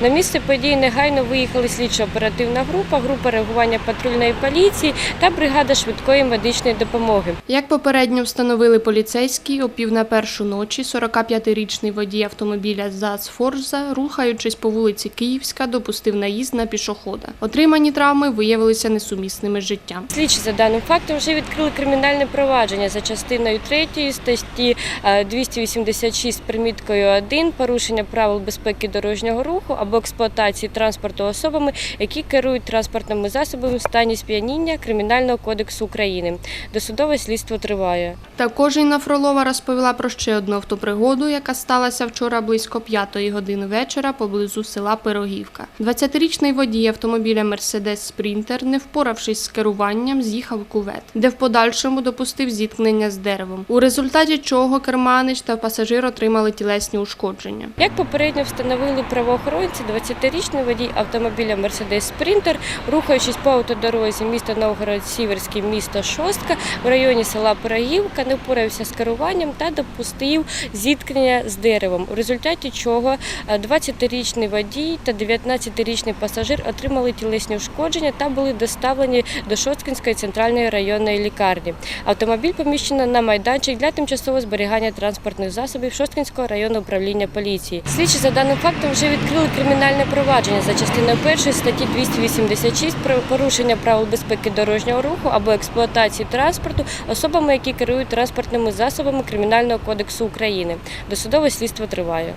На місце події негайно виїхали слідчо-оперативна група, група реагування патрульної поліції та бригада швидкої медичної допомоги. Як попередньо встановили поліцейські, о пів на першу ночі 45-річний водій автомобіля ЗАЗ Форза, рухаючись по вулиці Київська, допустив наїзд на пішохода. Отримані травми виявилися несумісними з життям. Слідчі за даним фактом вже відкрили кримінальне провадження за частиною 3 статті е, 286 приміткою 1 порушення правил безпеки дорожнього руху або експлуатації транспорту особами, які керують транспортними засобами в стані сп'яніння Кримінального кодексу України. Досудове слідство триває. Також Інна Фролова розповіла про ще одну автопригоду, яка сталася вчора близько 5 години вечора поблизу села Пирогівка. 20-річний водій автомобіля Мерседес Спрінтер, не впоравшись з керуванням, з'їхав у кувет, де в подальшому допустив зіткнення з деревом, у результаті чого керманич та пасажир отримали тілесні ушкодження. Як попередньо встановили правоохоронці, 20-річний водій автомобіля Mercedes Sprinter, рухаючись по автодорозі міста Новгород-Сіверський, місто Шостка, в районі села Пирогівка, не впорався з керуванням та допустив зіткнення з деревом, у результаті чого е, 20-річний водій та 19-річний пасажир отримали тілесні ушкодження та були доставлені до Шосткинської центральної районної лікарні. Автомобіль поміщено на майданчик для тимчасового зберігання транспортних засобів Шосткинського районного управління поліції. Слідчі за даним фактом вже відкрили кримінальне провадження за частиною першої статті 286 про порушення правил безпеки дорожнього руху або експлуатації транспорту особами, які керують транспортними засобами Кримінального кодексу України. Досудове слідство триває.